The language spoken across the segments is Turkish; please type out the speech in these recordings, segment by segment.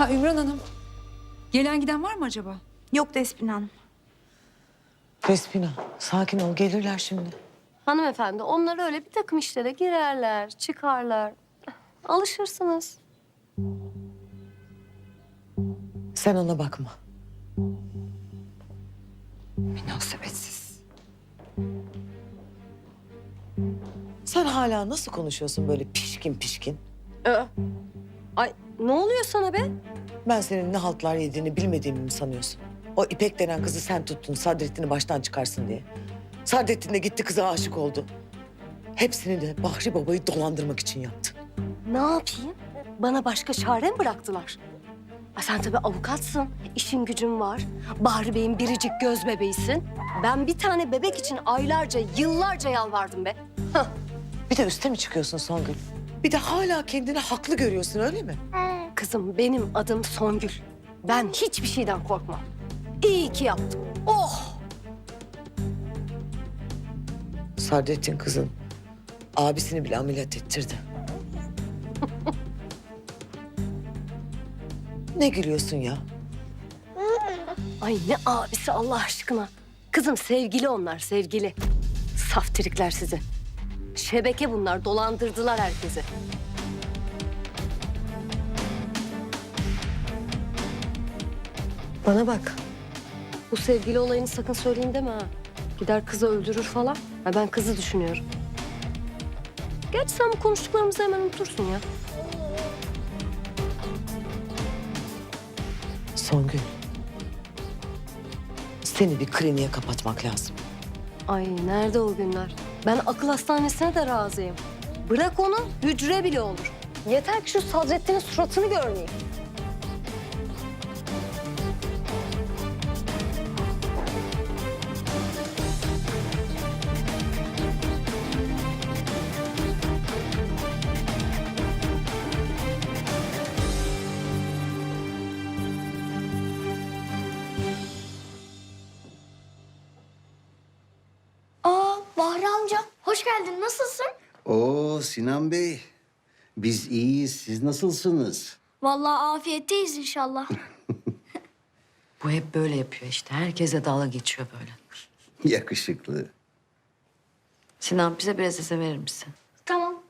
Ha Ümran Hanım. Gelen giden var mı acaba? Yok Despin Hanım. Despina sakin ol gelirler şimdi. Hanımefendi onlar öyle bir takım işlere girerler, çıkarlar. Alışırsınız. Sen ona bakma. Münasebetsiz. Sen hala nasıl konuşuyorsun böyle pişkin pişkin? Ee, ay ne oluyor sana be? Ben senin ne haltlar yediğini bilmediğimi mi sanıyorsun? O İpek denen kızı sen tuttun Sadrettin'i baştan çıkarsın diye. Sadrettin de gitti kıza aşık oldu. Hepsini de Bahri Baba'yı dolandırmak için yaptı. Ne yapayım? Bana başka çare mi bıraktılar? Ay sen tabii avukatsın, işin gücün var. Bahri Bey'in biricik göz bebeğisin. Ben bir tane bebek için aylarca, yıllarca yalvardım be. Hah, Bir de üste mi çıkıyorsun Songül? Bir de hala kendini haklı görüyorsun öyle mi? Kızım benim adım Songül. Ben hiçbir şeyden korkmam. İyi ki yaptım. Oh! Sadrettin kızın abisini bile ameliyat ettirdi. ne gülüyorsun ya? Ay ne abisi Allah aşkına. Kızım sevgili onlar, sevgili. Saftirikler sizi. Şebeke bunlar, dolandırdılar herkesi. Bana bak. Bu sevgili olayını sakın söyleyin deme ha. Gider kızı öldürür falan. Ha, ben kızı düşünüyorum. Gerçi sen bu konuştuklarımızı hemen unutursun ya. Songül. Seni bir kliniğe kapatmak lazım. Ay nerede o günler? Ben akıl hastanesine de razıyım. Bırak onu, hücre bile olur. Yeter ki şu Sadrettin'in suratını görmeyeyim. Bahri amca hoş geldin nasılsın? Oo Sinan Bey. Biz iyiyiz. Siz nasılsınız? Vallahi afiyetteyiz inşallah. Bu hep böyle yapıyor işte. Herkese dalga geçiyor böyle. Yakışıklı. Sinan bize biraz izin verir misin? tamam.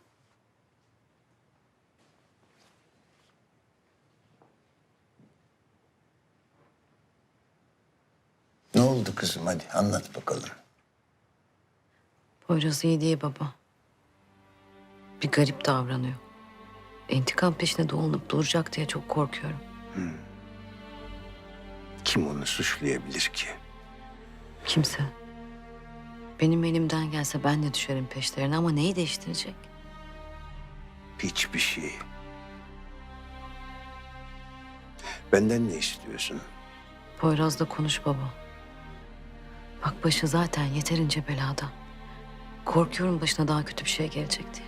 Ne oldu kızım? Hadi anlat bakalım. Poyraz iyi diye baba. Bir garip davranıyor. İntikam peşine dolanıp duracak diye çok korkuyorum. Kim onu suçlayabilir ki? Kimse. Benim elimden gelse ben de düşerim peşlerine ama neyi değiştirecek? Hiçbir şey. Benden ne istiyorsun? Poyraz'la konuş baba. Bak başı zaten yeterince belada. Korkuyorum başına daha kötü bir şey gelecek diye.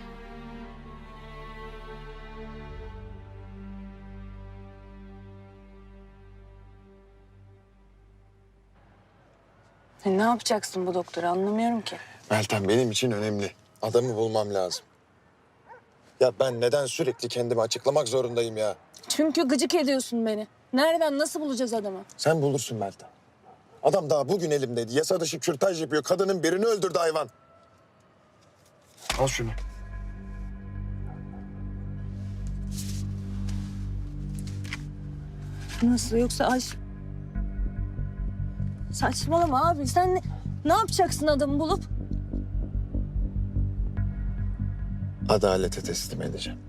E, Ne yapacaksın bu doktora anlamıyorum ki. Meltem benim için önemli. Adamı bulmam lazım. Ya ben neden sürekli kendimi açıklamak zorundayım ya? Çünkü gıcık ediyorsun beni. Nereden nasıl bulacağız adamı? Sen bulursun Meltem. Adam daha bugün elimdeydi. Yasa dışı kürtaj yapıyor. Kadının birini öldürdü hayvan. Al şunu. Nasıl yoksa aş... Saçmalama abi sen ne, ne yapacaksın adamı bulup? Adalete teslim edeceğim.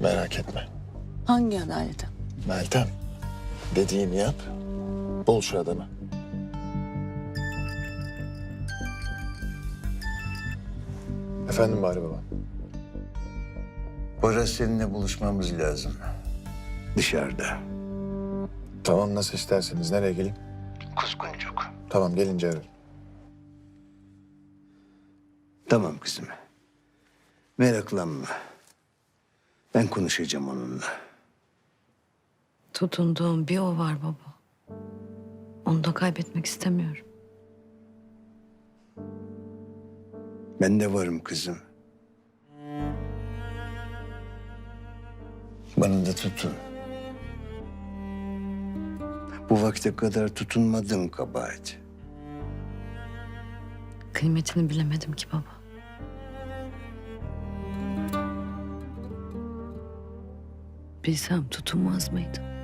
Merak etme. Hangi adalete? Meltem, dediğimi yap. Bul şu adamı. Efendim Bahri Baba. Poyraz seninle buluşmamız lazım. Dışarıda. Tamam nasıl isterseniz. Nereye geleyim? Kuzguncuk. Tamam gelince ararım. Tamam kızım. Meraklanma. Ben konuşacağım onunla. Tutunduğum bir o var baba. Onu da kaybetmek istemiyorum. Ben de varım kızım. Bana da tutun. Bu vakte kadar tutunmadım kabahat. Kıymetini bilemedim ki baba. Bilsem tutunmaz mıydım?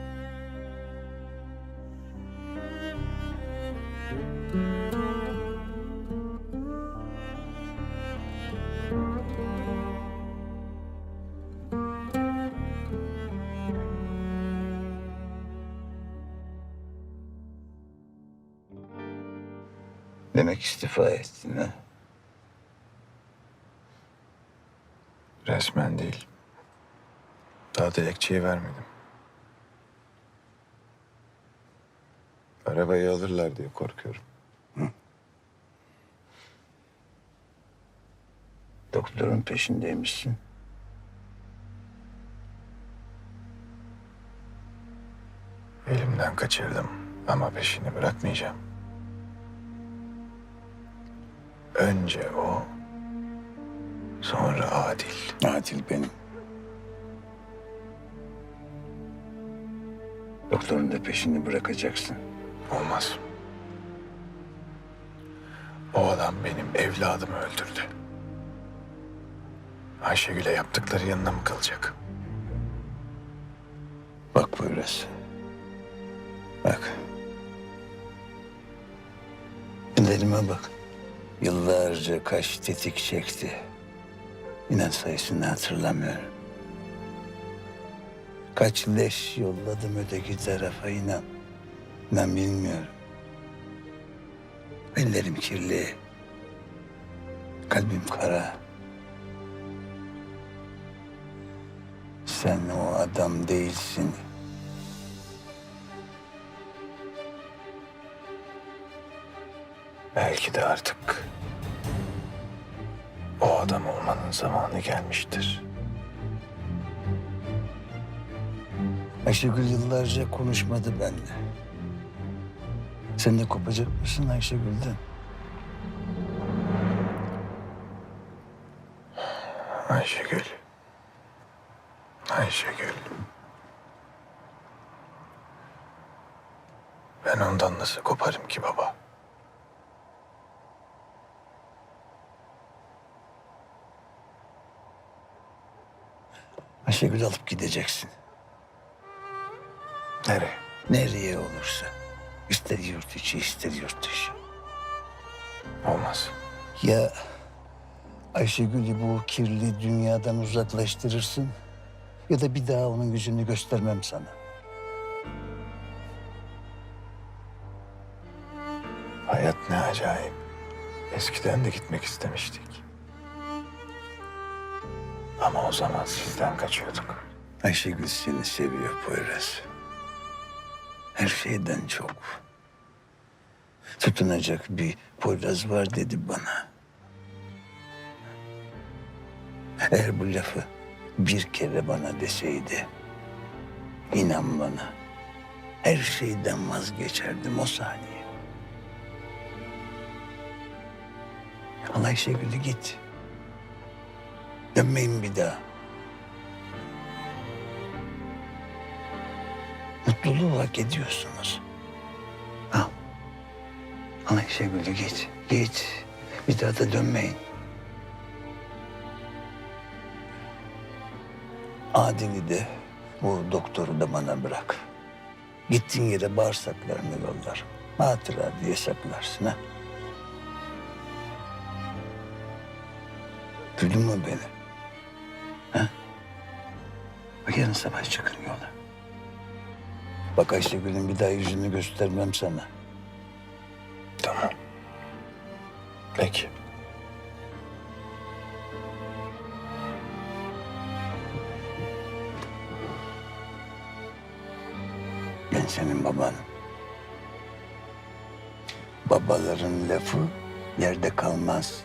Demek istifa ettin ha? Resmen değil. Daha dilekçeyi vermedim. Arabayı alırlar diye korkuyorum. Doktorun peşindeymişsin. Elimden kaçırdım ama peşini bırakmayacağım. Önce o, sonra Adil. Adil benim. Doktorun da peşini bırakacaksın. Olmaz. O adam benim evladımı öldürdü. Ayşegül'e yaptıkları yanına mı kalacak? Bak Poyraz. Bak. Ellerime bak. Yıllarca kaç tetik çekti. İnan sayısını hatırlamıyorum. Kaç leş yolladım öteki tarafa inan. İnan bilmiyorum. Ellerim kirli. Kalbim kara. Sen o adam değilsin. Belki de artık o adam olmanın zamanı gelmiştir. Ayşegül yıllarca konuşmadı benimle. Sen de kopacak mısın Ayşegül'den? Ayşegül. Ayşegül. Ben ondan nasıl koparım ki baba? Ayşegül alıp gideceksin. Nereye? Nereye olursa. İster yurt içi ister yurt dışı. Olmaz. Ya Ayşegül'ü bu kirli dünyadan uzaklaştırırsın ya da bir daha onun yüzünü göstermem sana. Hayat ne acayip. Eskiden de gitmek istemiştik. Ama o zaman sizden kaçıyorduk. Ayşegül seni seviyor Poyraz. Her şeyden çok. Tutunacak bir Poyraz var dedi bana. Eğer bu lafı bir kere bana deseydi, inan bana, her şeyden vazgeçerdim o saniye. Al Ayşegül'ü git. Dönmeyin bir daha. Mutluluğu hak ediyorsunuz. Al. Al Ayşegül'ü git. Git. Bir daha da dönmeyin. Adil'i de bu doktoru da bana bırak. Gittiğin yere bağırsaklarını yollar. Hatıra diye saklarsın ha. Duydun mu beni? Yarın sabah çıkın yola. Bak Ayşegül'ün bir daha yüzünü göstermem sana. Tamam. Peki. Ben senin babanım. Babaların lafı yerde kalmaz.